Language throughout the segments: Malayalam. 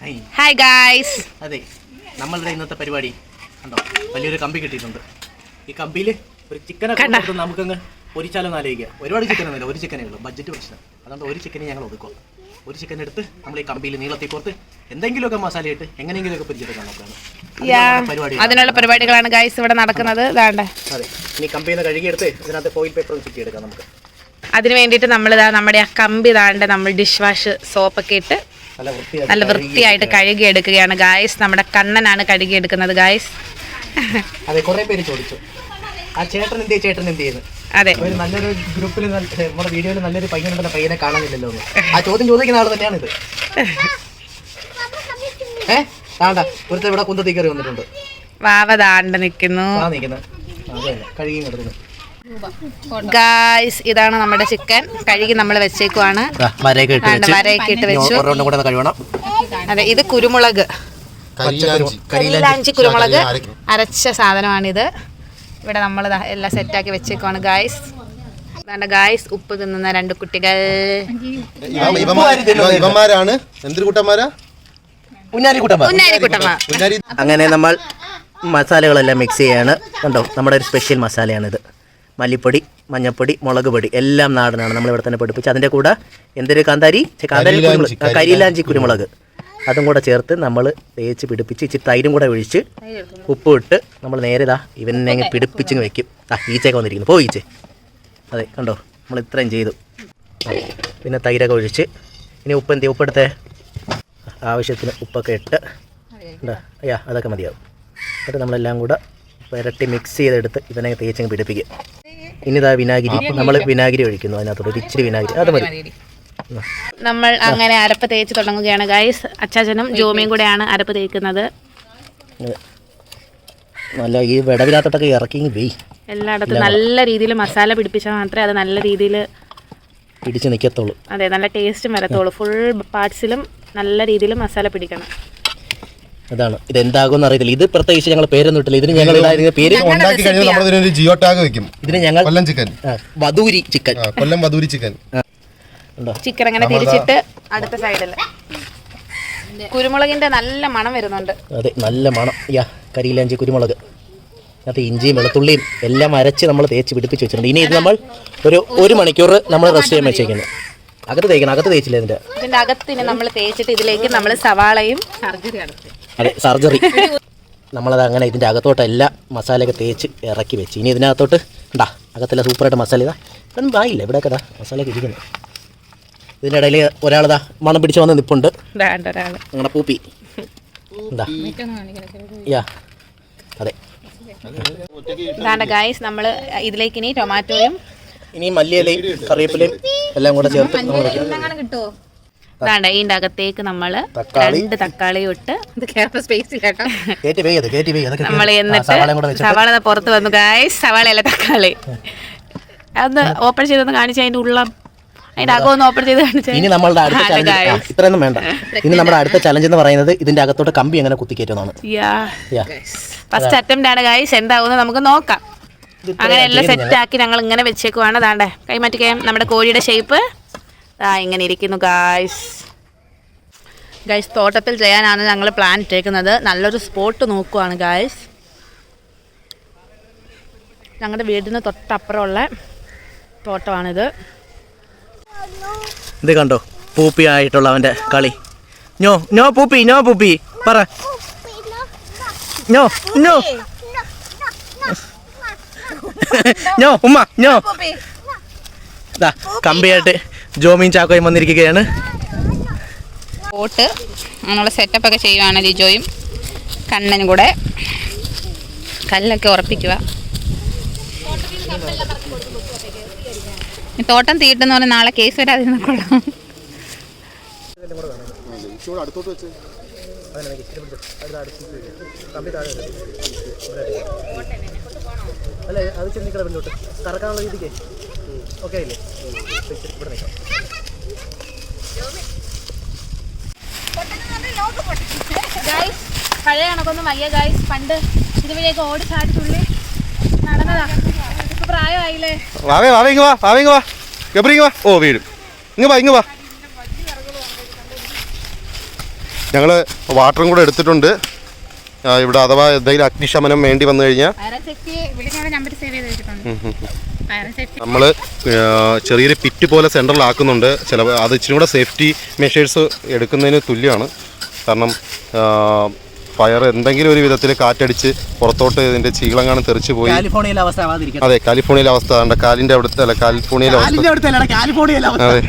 ഹായ് ഗായ്സ് അതെ നമ്മളുടെ ഇന്നത്തെ പരിപാടി കണ്ടോ? വലിയൊരു കമ്പി കിട്ടിയിട്ടുണ്ട്. ഈ കമ്പിയിൽ ഒരു ചിക്കനൊക്കെ നമുക്കങ്ങ് പൊരിച്ചാലൊന്ന് ആലോചിക്കുക. ഒരുപാട് ചിക്കൻ ഒന്നുമില്ല ഒരു ചിക്കനേ ഉള്ളൂ. ബഡ്ജറ്റ് പ്രശ്നം അതുകൊണ്ട് ഒരു ചിക്കനെ ഞങ്ങൾ ഒതുക്കുക. ഒരു ചിക്കൻ എടുത്ത് നമ്മൾ ഈ കമ്പിയിൽ നീളത്തിൽ കോർത്ത് എന്തെങ്കിലുമൊക്കെ മസാല ഇട്ട് എങ്ങനെയെങ്കിലുമൊക്കെ പൊരിച്ചെടുക്കാൻ നോക്കുകയാണ്. അതിനുള്ള പരിപാടി അതിനുള്ള പരിപാടികളാണ് ഗായ്സ് ഇവിടെ നടക്കുന്നത്. അതെ. ഇനി കമ്പിയിൽ നിന്ന് കഴുകിയെടുത്ത് ഇതിനകത്ത് ഫോയിൽ പേപ്പറും ചുറ്റി എടുക്കാം നമുക്ക്. അതിന് വേണ്ടിയിട്ട് നമ്മളിതാ നമ്മുടെ ആ കമ്പി താണ്ട് നമ്മൾ ഡിഷ് വാഷ് സോപ്പൊക്കെ ഇട്ട് നല്ല വൃത്തിയായിട്ട് കഴുകി എടുക്കുകയാണ് ഗായ്സ് നമ്മുടെ കണ്ണനാണ് കഴുകി എടുക്കുന്നത് ഗായ്സ് അതെ കുറെ പേര് ചോദിച്ചു. ആ ചേട്ടൻ എന്ത് ചേട്ടൻ എന്ത് ചെയ്യുന്നു അതെ. ഒരു നല്ലൊരു ഗ്രൂപ്പിൽ നമ്മുടെ വീഡിയോയിൽ നല്ലൊരു പയ്യനുണ്ടെന്ന പയ്യനെ കാണാനില്ലല്ലോ ആ ചോദ്യം ചോദിക്കുന്ന ആൾ തന്നെയാണ് ഇത് ഏ? താണ്ട ഒരുത്തർ ഇവിടെ കുന്തത്തി കയറി വന്നിട്ടുണ്ട്. വാവ താണ്ട നിൽക്കുന്നു ആ നിൽക്കുന്നത് അതെ കഴുകി കിടക്കുന്നു ഗായ്സ് ഇതാണ് നമ്മുടെ ചിക്കൻ കഴുകി നമ്മൾ വെച്ചേക്കുവാണ്. മരയൊക്കെ ഇട്ട് വെച്ച്. അതെ ഇത് കുരുമുളക്. കരിയിലാഞ്ചി. കുരുമുളക്. അരച്ച സാധനമാണിത്. ഇവിടെ നമ്മൾ എല്ലാം സെറ്റാക്കി വെച്ചേക്കുവാണ് ഗായ്സ് ഗായ്സ് ഉപ്പ് തിന്നുന്ന രണ്ട് കുട്ടികൾ. ഇവ- ഇവന്മാര് ഇവ- ഇവന്മാരാണ്. അങ്ങനെ നമ്മൾ മസാലകളെല്ലാം മിക്സ് ചെയ്യാണ്. കണ്ടോ നമ്മുടെ ഒരു സ്പെഷ്യൽ മസാലയാണിത്. മല്ലിപ്പൊടി മഞ്ഞപ്പൊടി മുളക് പൊടി എല്ലാം നാടനാണ് നമ്മൾ ഇവിടെ തന്നെ പഠിപ്പിച്ച് അതിന്റെ കൂടെ എന്തൊരു കാന്താരി? കാന്താരി കരിയിലാഞ്ചി, കുരുമുളക് അതും കൂടെ ചേർത്ത് നമ്മൾ തേച്ച് പിടിപ്പിച്ച് ഇച്ചിരി തൈരും കൂടെ ഒഴിച്ച് ഉപ്പ് ഇട്ട് നമ്മൾ നേരെ ഇതാ ഇവനെ പിടിപ്പിച്ച് വെക്കും. ആ ഈച്ചയൊക്കെ വന്നിരിക്കുന്നു. പോ ഈച്ചേ. അതെ കണ്ടോ? നമ്മൾ ഇത്രയും ചെയ്തു. പിന്നെ തൈരൊക്കെ ഒഴിച്ച്. ഇനി ഉപ്പ് എന്ത് ഉപ്പെടുത്തേ ആവശ്യത്തിന് ഉപ്പൊക്കെ ഇട്ട്. അയ്യാ അതൊക്കെ മതിയാവും. എന്നിട്ട് നമ്മളെല്ലാം കൂടെ പുരട്ടി മിക്സ് ചെയ്തെടുത്ത് ഇതിനെ തേച്ചങ്ങ് പിടിപ്പിക്കും ഇനി ഇതാ വിനാഗിരി. നമ്മൾ വിനാഗിരി ഒഴിക്കുന്നു. അതിനകത്തോട്ട് ഒരു ഇച്ചിരി വിനാഗിരി. അത് മതി. നമ്മൾ അങ്ങനെ അരപ്പ് തേച്ച് തുടങ്ങുകയാണ്. ഗൈസ് അച്ചാച്ചനും ജോമിയും കൂടെയാണ് അരപ്പ് തേക്കുന്നത്. നല്ല ഈ വിടവില്ലാത്തോട്ടൊക്കെ ഇറക്കി വെയ്. എല്ലായിടത്തും നല്ല രീതിയിൽ മസാല പിടിപ്പിച്ചാൽ മാത്രമേ അത് നല്ല രീതിയിൽ പിടിച്ച് നിൽക്കത്തുള്ളൂ അതെ നല്ല ടേസ്റ്റും വരത്തുള്ളൂ. ഫുൾ പാർട്സിലും നല്ല രീതിയിൽ മസാല പിടിക്കണം. അതാണ്. ഇത് എന്താകുമെന്ന് അറിയത്തില്ല. ഇത് പ്രത്യേകിച്ച് ഞങ്ങൾ പേരൊന്നും ഇട്ടില്ല. ഇതിന് ഞങ്ങൾ ഇടാതിരുന്ന പേര് ഉണ്ടാക്കി കഴിഞ്ഞാൽ നമ്മൾ ഇതിനൊരു ജിയോ ടാഗ് വെക്കും. ഇതിന് ഞങ്ങൾ കൊല്ലം ചിക്കൻ. വധൂരി ചിക്കൻ. കൊല്ലം വധൂരി ചിക്കൻ. ചിക്കൻ അങ്ങനെ തിരിച്ചിട്ട് അടുത്ത സൈഡിൽ കുരുമുളകിന്റെ നല്ല മണം വരുന്നുണ്ട്. അതെ നല്ല മണം. യാ കരിയിലഞ്ചി കുരുമുളക്. അത് ഇഞ്ചിയും വെളുത്തുള്ളിയും എല്ലാം അരച്ച് നമ്മൾ തേച്ച് പിടിപ്പിച്ച് വെച്ചിട്ടുണ്ട്. ഇനി ഇത് നമ്മൾ ഒരു ഒരു മണിക്കൂർ നമ്മൾ റെസ്റ്റ് ചെയ്യാൻ വെച്ചേക്കുന്നത് അകത്ത് തേക്കണം. അകത്ത് തേച്ചില്ല ഇതിന്റെ? ഇതിന്റെ അകത്തിന് നമ്മൾ തേച്ചിട്ട് ഇതിലേക്ക് നമ്മൾ സവാളയും അതെ സർജറി. നമ്മളത് അങ്ങനെ ഇതിന്റെ അകത്തോട്ട് എല്ലാ മസാലയൊക്കെ തേച്ച് ഇറക്കി വെച്ച്. ഇനി ഇതിനകത്തോട്ട് ഉണ്ടാ അകത്തെല്ലാം സൂപ്പറായിട്ട് മസാല ഇതാ. ഇതൊന്നും ആയില്ല ഇവിടെയൊക്കെ ഇതാ മസാലയൊക്കെ ഇരിക്കുന്നു. ഇതിന്റെ ഇടയിൽ ഒരാളിതാ മണം പിടിച്ച് വന്ന് നിപ്പുണ്ട്. അങ്ങനെ പൂപ്പി. എന്താ യാ അതെ. ഗായ്സ് നമ്മൾ ഇതിലേക്ക് ഇനി ടൊമാറ്റോയും ഇനി മല്ലിയിലയും കറിവേപ്പിലയും എല്ലാം കൂടെ ചേർത്ത് നമ്മൾ വെക്കും. ഇതാണ്ട് ഈ അകത്തേക്ക് നമ്മൾ തക്കാളി. രണ്ട് തക്കാളി ഇട്ട് വേയ് അതൊക്കെ നമ്മൾ ആ, എന്നിട്ട് സവാളയും കൂടെ വെച്ചിട്ട്. സവാള ദാ പുറത്ത് വന്നു സവാള സവാളയല്ല തക്കാളി. അതൊന്ന് ഓപ്പൺ ചെയ്തൊന്ന് കാണിച്ചാൽ അതിന്റെ ഉള്ള. അതിന്റെ അകം ഒന്ന് ഓപ്പൺ ചെയ്ത് കാണിച്ചു ഇനി നമ്മളുടെ അടുത്ത ചലഞ്ച് ഇത്രയൊന്നും വേണ്ട. ഇനി നമ്മുടെ അടുത്ത ചലഞ്ച് എന്ന് പറയുന്നത് ഇതിന്റെ അകത്തോട്ട് കമ്പി എങ്ങനെ കുത്തിക്കയറ്റുന്നതാണ്. യാ. ഫസ്റ്റ് അറ്റംപ്റ്റ് ആണ് ഗായ്സ് എന്താവും നമുക്ക് നോക്കാം. അങ്ങനെ എല്ലാം സെറ്റ് ആക്കി ഞങ്ങൾ ഇങ്ങനെ വെച്ചേക്കുവാണ്. അതാണ്ടേ കൈമാറ്റിക്കാൻ നമ്മുടെ കോഴിയുടെ ഷേപ്പ് ആ ഇങ്ങനെ ഇരിക്കുന്നു ഗായ്സ് ഗായ്സ് തോട്ടത്തിൽ ചെയ്യാനാണ് ഞങ്ങൾ പ്ലാൻ ഇട്ടേക്കുന്നത്. നല്ലൊരു സ്പോട്ട് നോക്കുവാണ് ഗായ്സ് ഞങ്ങളുടെ വീടിന് തൊട്ടപ്പുറമുള്ള തോട്ടമാണിത്. ഇത് കണ്ടോ? പൂപ്പി ആയിട്ടുള്ള അവന്റെ കളി. ഞോ ഞോ പൂപ്പി ഞോ പൂപ്പി. പറ. ഞോ ഞോ. ഞോ ഉമ്മ ഞോ. ദാ കമ്പിയായിട്ട് ജോമിയും ചാക്കോയും വന്നിരിക്കുകയാണ്. ബോട്ട് അങ്ങനെയുള്ള സെറ്റപ്പ് ഒക്കെ ചെയ്യുവാണ് ലിജോയും കണ്ണനും കൂടെ. കല്ലൊക്കെ ഉറപ്പിക്കുക. തോട്ടം തീട്ടെന്ന് പറഞ്ഞാൽ നാളെ കേസ് വരാതിരുന്ന കൊള്ളാം. അല്ല അത് ചെന്നിക്കട പിന്നോട്ട് കറക്കാനുള്ള രീതിക്ക്. ഓക്കെ അല്ലേ ഇവിടെ നിൽക്കാം. പഴയ കണക്കൊന്നും വയ്യ ഗായ്സ് പണ്ട് ഇതുവരെയൊക്കെ ഓടി ചാടി തുള്ളി നടന്നതാ. ഇപ്പൊ പ്രായമായില്ലേ? വാവേ വാവേ ഇങ്ങ് വാ വാവേ ഇങ്ങ് വാ. ഗബ്രി വാ. ഓ വീഴും. ഇങ്ങ് വാ ഇങ്ങ് വാ. ഞങ്ങൾ വാട്ടറും കൂടെ എടുത്തിട്ടുണ്ട്. ഇവിടെ അഥവാ എന്തെങ്കിലും അഗ്നിശമനം വേണ്ടി വന്നു കഴിഞ്ഞാൽ ഫയർ സേഫ്റ്റി വിളിക്കാനുള്ള നമ്പർ സേവ് ചെയ്ത് ഫയർ സേഫ്റ്റി നമ്മൾ ചെറിയൊരു പിറ്റ് പോലെ സെന്ററിലാക്കുന്നുണ്ട് ചില അത് ഇച്ചിരി കൂടെ സേഫ്റ്റി മെഷേഴ്സ് എടുക്കുന്നതിന് തുല്യമാണ്. കാരണം ഫയർ എന്തെങ്കിലും ഒരു വിധത്തിൽ കാറ്റടിച്ച് പുറത്തോട്ട് ഇതിന്റെ ചീളങ്ങാണ് തെറിച്ച് പോയി. അതെ കാലിഫോർണിയയിലെ അവസ്ഥ. കണ്ട കാലിന്റെ അവിടുത്തെ അല്ല കാലിഫോർണിയയിലെ അവസ്ഥ. അതെ.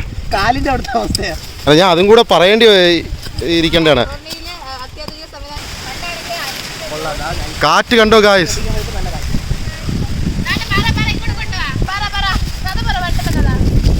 ഞാൻ അതും കൂടെ പറയേണ്ടി ഇരിക്കേണ്ടതാണ്. കാറ്റ് കണ്ടോ ഗായ്സ്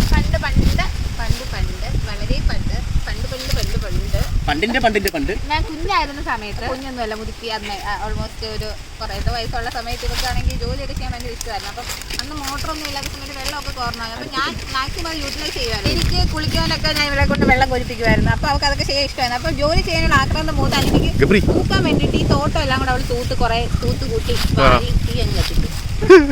പണ്ട് പണ്ട് പണ്ട് പണ്ട് വളരെ പണ്ട് പണ്ട് പണ്ട് പണ്ട് പണ്ട് പണ്ടിന്റെ പണ്ടിന്റെ പണ്ട്. ഞാൻ കുഞ്ഞായിരുന്ന സമയത്ത് കുഞ്ഞൊന്നുമല്ല മുതുക്കി അന്ന് ഓൾമോസ്റ്റ് ഒരു കുറേത്തെ വയസ്സുള്ള സമയത്ത് ഇവർക്കാണെങ്കിൽ ജോലി എടുക്കാൻ വേണ്ടി ഇഷ്ടമായിരുന്നു. അപ്പം അന്ന് മോട്ടറൊന്നും ഇല്ലാത്ത സമയത്ത് വെള്ളമൊക്കെ കുറഞ്ഞു അപ്പം ഞാൻ മാക്സിമം അത് യൂട്ടിലൈസ് ചെയ്യുമായിരുന്നു. എനിക്ക് കുളിക്കാനൊക്കെ ഞാൻ ഇവരെ കൊണ്ട് വെള്ളം കൊലിപ്പിക്കുമായിരുന്നു അപ്പോൾ അവർക്ക് അതൊക്കെ ചെയ്യാൻ ഇഷ്ടമായിരുന്നു. അപ്പോൾ ജോലി ചെയ്യാനുള്ള ആക്രാന്തം മൂത്ത് എനിക്ക് പൂക്കാൻ തൂക്കാൻ വേണ്ടിയിട്ട് ഈ തോട്ടം എല്ലാം കൂടെ അവൾ തൂത്ത് കുറെ തൂത്ത് കൂട്ടി വാരി തീ അങ്ങ് കത്തിച്ചു.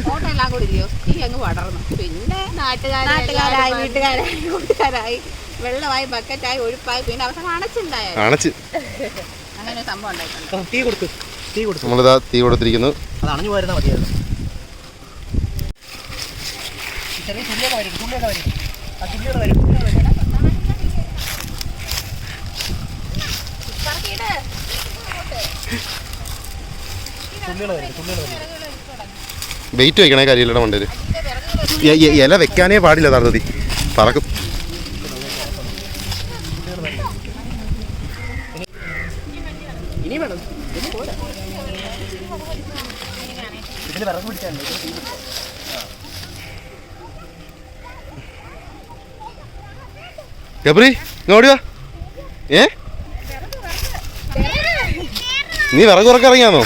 തോട്ടം എല്ലാം കൂടി ഇല്ലയോ തീ അങ്ങ് പടർന്നു. പിന്നെ നാട്ടുകാരായി വീട്ടുകാരായി. കൂട്ടുകാരായി വെള്ളമായി ബക്കറ്റായി ഒഴുപ്പായി പിന്നെ അവസാനം അണച്ചുണ്ടായി അണച്ച്. അങ്ങനെ ഒരു സംഭവം ഉണ്ടായിട്ടുണ്ട്. തീ കൊടുക്ക്. തീ കൊടുത്തു നമ്മളിതാ തീ കൊടുത്തിരിക്കുന്നു. അത് അണഞ്ഞു പോയിരുന്നാൽ മതിയായിരുന്നു. ഈ ചെറിയ തുള്ളിയൊക്കെ വരും തുള്ളിയൊക്കെ വരും. ആ വരും വരും. വെയിറ്റ് വെക്കണേ കരിയിലയുടെ മണ്ടേര് ഇല വെക്കാനേ പാടില്ല യഥാർത്ഥത്തിൽ പറക്കും ഇനി വേണം ഇനി പോരാ ഇതിന് വിറക് പിടിച്ചാൽ ഗബ്രി വാ. ഏ? നീ വിറക് ഉറക്കം ഇറങ്ങിയാന്നോ?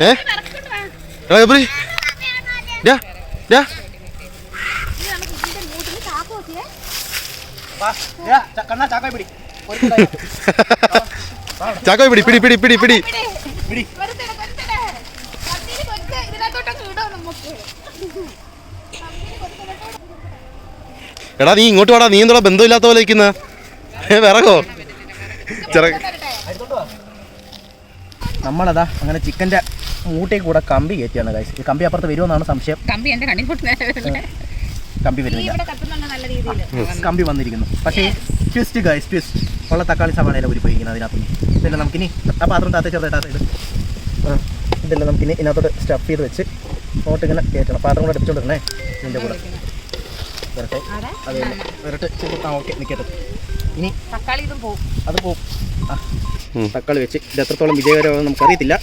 ഏ? ഗബ്രി. ചാക്കായി പിടി പിടി പിടി പിടി പിടി. പിടി പിടി എടാ നീ ഇങ്ങോട്ട് വാടാ. നീ എന്തോടാ ബന്ധമില്ലാത്ത പോലെ ഇരിക്കുന്ന? വിറകോ? ചെറ നമ്മളതാ അങ്ങനെ ചിക്കന്റെ മൂട്ടയിൽ കൂടെ കമ്പി കയറ്റിയാണ് കാശ് ഈ കമ്പി അപ്പുറത്ത് വരുമെന്നാണ് സംശയം. കമ്പി എന്റെ കണ്ണിൽ കമ്പി വരുന്നില്ല. കമ്പി വന്നിരിക്കുന്നു. പക്ഷേ ട്വിസ്റ്റ് ഗൈസ് ട്വിസ്റ്റ് ഉള്ള തക്കാളി സവാളയിലെ ഊരി പോയിരിക്കുന്നത് അതിനകത്ത്. ഇതെല്ലാം നമുക്കിനി ആ പാത്രം താത്ത ചെറുതായിട്ട് ഇത് ഇതെല്ലാം നമുക്കിനി ഇതിനകത്തോട്ട് സ്റ്റഫ് ചെയ്ത് വെച്ച് അങ്ങോട്ട് ഇങ്ങനെ കയറ്റണം. പാത്രം കൂടെ അടിച്ചുകൊണ്ടിരുന്നേ ഇതിന്റെ കൂടെ. വരട്ടെ. അതെ വരട്ടെ. ചെറു ആ ഓക്കെ. നിൽക്കട്ടെ ഇനി തക്കാളി ഇതും പോവും. അത് പോവും. ആ. തക്കാളി വെച്ച്. ഇത് എത്രത്തോളം വിജയകരമാണെന്ന് നമുക്കറിയത്തില്ല.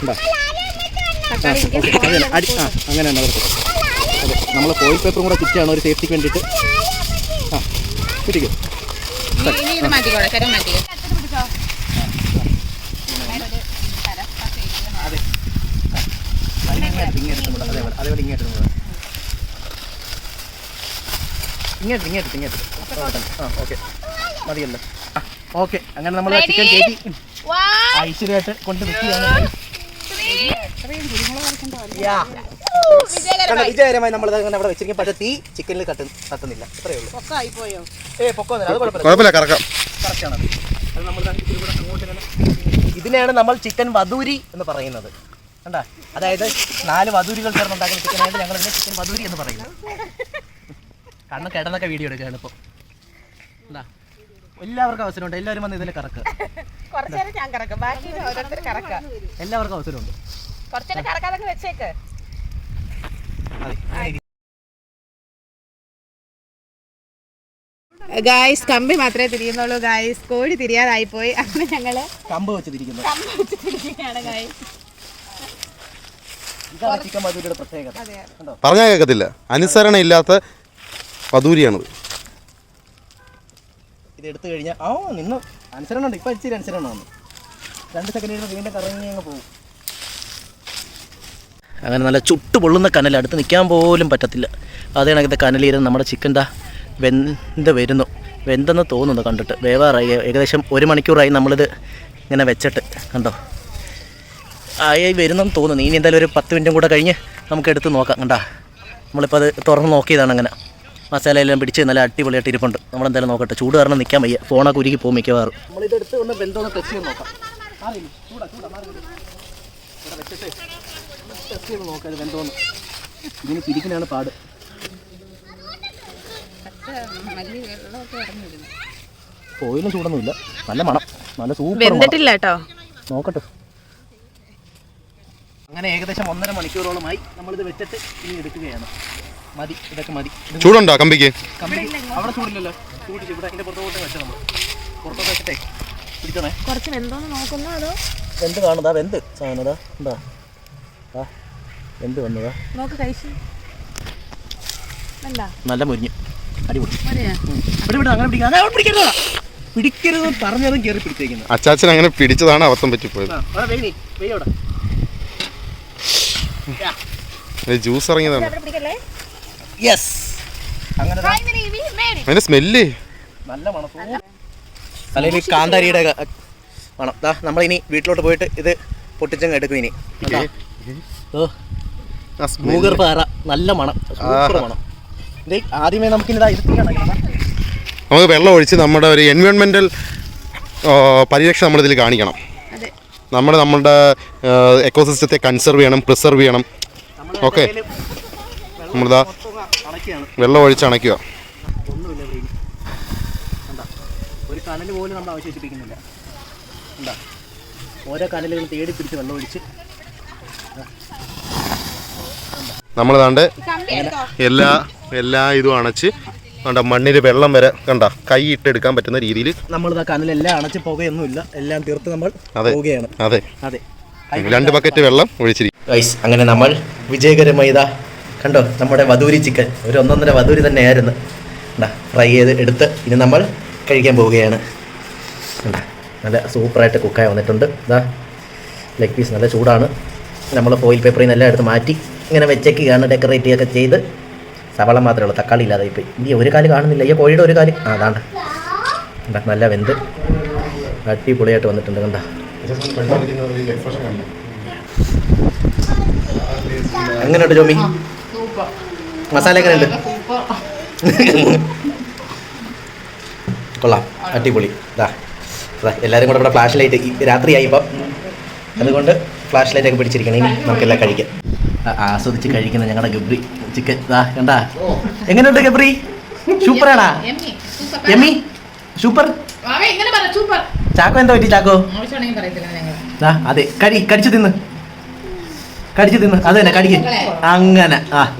ഉണ്ടോ ആ ഓക്കെ. അങ്ങനെ അടി ആ അങ്ങനെ തന്നെ അവർക്ക് അതെ. നമ്മൾ ഫോയിൽ പേപ്പറും കൂടെ ചുറ്റിയാണ് ഒരു സേഫ്റ്റിക്ക് വേണ്ടിയിട്ട്. ആ ചുറ്റിക്കും അതെ. ഇങ്ങോട്ട് ഇങ്ങോട്ട് അതേപോലെ അതേപോലെ ഇങ്ങോട്ട് ഇങ്ങോട്ട് ഇങ്ങോട്ട് ആ ഓക്കെ. മതിയല്ലോ. ആ ഓക്കെ. അങ്ങനെ നമ്മൾ ചിക്കൻ കയറ്റി ഐശ്വര്യമായിട്ട് കൊണ്ട് നിൽക്കുകയാണ് യാ. വിജയകരമായി. നമ്മൾ അങ്ങനെ അവിടെ വെച്ചിരിക്കും. പക്ഷേ തീ ചിക്കനിൽ കട്ട് കത്തുന്നില്ല അത്രയേ ഉള്ളൂ. ഏ പൊക്കൊന്നുമില്ല അത് കുഴപ്പമില്ല. കറക്റ്റാണ് അത്. നമ്മൾ ദാ അങ്ങോട്ട് ഇങ്ങനെ ഇതിനെയാണ് നമ്മൾ ചിക്കൻ വധൂരി എന്ന് പറയുന്നത്. കണ്ടാ? അതായത് നാല് വധൂരികൾ ചേർന്നുണ്ടാക്കുന്ന ചിക്കനായിട്ട് ഞങ്ങൾ ഇതിനെ ചിക്കൻ വധൂരി എന്ന് പറയുന്നു. കണ്ണ് കിടന്നൊക്കെ വീഡിയോ എടുക്കുകയാണ് ഇപ്പൊ. എന്താ എല്ലാവർക്കും അവസരമുണ്ട്. എല്ലാവരും വന്ന് ഇതിൽ കറക്കുക കുറച്ചേരം ഞാൻ കറക്കാം. ബാക്കി ഓരോരുത്തർ കറക്കാം. എല്ലാവർക്കും അവസരമുണ്ട്. കുറച്ചേരം കറക്കാതെ വെച്ചേക്ക്. ഗായ്സ് കമ്പി മാത്രമേ തിരിയുന്നുള്ളൂ. ഗായ്സ് കോഴി തിരിയാതായി പോയി അങ്ങനെ ഞങ്ങൾ കമ്പ് വെച്ച് തിരിക്കുന്നു കമ്പ് വെച്ച് തിരിക്കുകയാണ് ഗായ്സ് പറഞ്ഞാൽ കേൾക്കത്തില്ല അനുസരണ ഇല്ലാത്ത പതൂരിയാണത് ഇത് എടുത്തു കഴിഞ്ഞാൽ ആ നിന്ന്. അനുസരണമുണ്ട് ഇപ്പം ഇച്ചിരി അനുസരണം വന്നു. രണ്ട് സെക്കൻഡ് കഴിയുമ്പോൾ വീണ്ടും കറങ്ങി അങ്ങ് പോകും. അങ്ങനെ നല്ല ചുട്ടു പൊള്ളുന്ന കനൽ അടുത്ത് നിൽക്കാൻ പോലും പറ്റത്തില്ല. അതേ കണക്കത്തെ കനലിരുന്ന് നമ്മുടെ ചിക്കൻ ദാ വെന്ത് വരുന്നു. വെന്തെന്ന് തോന്നുന്നു കണ്ടിട്ട്. വേവാറായി. ഏകദേശം ഒരു മണിക്കൂറായി നമ്മളിത് ഇങ്ങനെ വെച്ചിട്ട്. കണ്ടോ? ആയി വരുന്നെന്ന് തോന്നുന്നു. ഇനി എന്തായാലും ഒരു പത്ത് മിനിറ്റും കൂടെ കഴിഞ്ഞ് നമുക്ക് എടുത്ത് നോക്കാം. കണ്ടാ? നമ്മളിപ്പോൾ അത് തുറന്ന് നോക്കിയതാണ് അങ്ങനെ. മസാലയെല്ലാം പിടിച്ച് നല്ല അടിപൊളിയായിട്ട് ഇരിപ്പുണ്ട്. നമ്മളെന്തായാലും നോക്കട്ടെ. ചൂട് കാരണം നിൽക്കാൻ വയ്യ. ഫോണൊക്കെ ഉരുക്കി പോകും മിക്കവാറും. നമ്മളിത് എടുത്ത് കൊണ്ട് ബന്ധം ടെസ്റ്റ് ചെയ്ത് നോക്കാം. ടെസ്റ്റ് ചെയ്ത് നോക്കാം ഇത് ബന്ധമെന്ന് ഇതിന് പിരിക്കാനാണ് പാട് ഓയിലും ചൂടൊന്നുമില്ല. നല്ല മണം. നല്ല സൂപ്പർ കേട്ടോ. നോക്കട്ടെ. അങ്ങനെ ഏകദേശം ഒന്നര മണിക്കൂറോളമായി നമ്മളിത് വെച്ചിട്ട് ഇനി എടുക്കുകയാണ്. മതി ഇതൊക്കെ മതി. ചൂടുണ്ടോ കമ്പിക്ക്? അവിടെ ചൂടില്ലല്ലോ. ഇവിടെ പുറത്തോട്ട് വെച്ചാൽ നമ്മൾ പുറത്തോട്ട് വെച്ചിട്ടേ പിടിക്കണേ കുറച്ച് വെന്തോന്ന് നോക്കുന്നോ അതോ? വെന്ത് കാണുന്നതാ വെന്ത് സാധനം. ഇതാ എന്താ ആ വെന്ത് വന്നതാ. നോക്ക് കഴിച്ചു നല്ല മുരിഞ്ഞ്. അടിപൊളി. മതിയാ ഉം. ഇവിടെ ഇവിടെ അങ്ങനെ പിടിക്കാം അങ്ങനെ പിടിക്കരുത്. പിടിക്കരുത് പറഞ്ഞതും കയറി പിടിച്ചേക്കുന്നത്. അച്ചാച്ചൻ അങ്ങനെ പിടിച്ചതാണ് അബദ്ധം പറ്റിപ്പോയത്. ജ്യൂസ് ഇറങ്ങിയതാണ്. പിടിക്കല്ലേ? യെസ് അങ്ങനെ സ്മെല്ല് നല്ല മണം അല്ലെങ്കിൽ കാന്താരിയുടെ മണം. ദാ നമ്മളിനി വീട്ടിലോട്ട് പോയിട്ട് ഇത് പൊട്ടിച്ചങ്ങ് എടുക്കും ഇനി? ഓ. ആ സ്മെല്ല് നല്ല മണം. സൂപ്പർ മണം. ദേ, ആദ്യമേ നമുക്ക് ഇതാ ഇത് തീയാണ് നമുക്ക് വെള്ളം ഒഴിച്ച് നമ്മുടെ ഒരു എൻവയോൺമെന്റൽ പരിരക്ഷ നമ്മളിതിൽ കാണിക്കണം. അതെ. നമ്മൾ നമ്മുടെ എക്കോസിസ്റ്റത്തെ കൺസർവ് ചെയ്യണം പ്രിസർവ് ചെയ്യണം. ഓക്കെ. നമ്മളിതാ വെള്ളം ഒഴിച്ച് അണയ്ക്കുക. ഒന്നുമില്ല ഒരു കനൽ പോലും നമ്മൾ അവശേഷിപ്പിക്കുന്നില്ല. ഓരോ കനലുകളും തേടി പിടിച്ച് വെള്ളം ഒഴിച്ച്. നമ്മൾ എല്ലാ എല്ലാ ഇതും അണച്ച് കണ്ട മണ്ണിൽ വെള്ളം വരെ കണ്ട കൈ ഇട്ടെടുക്കാൻ പറ്റുന്ന രീതിയിൽ നമ്മളിതാ കനലെല്ലാം അണച്ച് പുകയൊന്നുമില്ല. എല്ലാം തീർത്ത് നമ്മൾ അതെ. പോവുകയാണ്. അതെ. അതെ. രണ്ട് ബക്കറ്റ് വെള്ളം ഒഴിച്ചിരിക്കും അങ്ങനെ നമ്മൾ വിജയകരമായി ഇതാ കണ്ടോ? നമ്മുടെ വധൂരി ചിക്കൻ. ഒരു ഒന്നൊന്നര വധൂരി തന്നെയായിരുന്നു. എന്താ ഫ്രൈ ചെയ്ത് എടുത്ത് ഇനി നമ്മൾ കഴിക്കാൻ പോവുകയാണ്. നല്ല സൂപ്പറായിട്ട് കുക്കായി വന്നിട്ടുണ്ട്. ഇതാ ലെഗ് പീസ് നല്ല ചൂടാണ്. നമ്മൾ ഫോയിൽ പേപ്പറിൽ നിന്ന് എല്ലാം എടുത്ത് മാറ്റി ഇങ്ങനെ വെച്ചേക്കുകയാണ് ഡെക്കറേറ്റ് ഒക്കെ ചെയ്ത്. സവള മാത്രമേ ഉള്ളൂ തക്കാളി ഇല്ലാതെ ഇപ്പം ഈ ഒരു കാൽ കാണുന്നില്ല. ഈ കോഴിയുടെ ഒരു കാൽ. ആ കണ്ടാ, നല്ല വെന്ത്. അടിപൊളിയായിട്ട് വന്നിട്ടുണ്ട് കണ്ട? എങ്ങനെയുണ്ട് ജോമി? മസാല എങ്ങനെയുണ്ട് കൊള്ളാം. അടിപൊളി. ഇതാ അതാ എല്ലാവരും കൂടെ ഇവിടെ ഫ്ലാഷ് ലൈറ്റ് രാത്രിയായി ഇപ്പം. അതുകൊണ്ട് ഫ്ലാഷ് ലൈറ്റ് ഒക്കെ പിടിച്ചിരിക്കണം. ഇനി നമുക്കെല്ലാം കഴിക്കാം. ആസ്വദിച്ച് കഴിക്കുന്ന ഞങ്ങളുടെ ഗബ്രി ചിക്കൻ. ഇതാ കണ്ടാ? എങ്ങനെയുണ്ട് ഗബ്രി? സൂപ്പറാണാ? എമ്മി സൂപ്പർ? ചാക്കോ എന്താ പറ്റി ചാക്കോ? അതെ കടി കടിച്ചു തിന്ന്. കടിച്ചു തിന്ന്. അത് തന്നെ കടിക്ക്. അങ്ങനെ. ആ.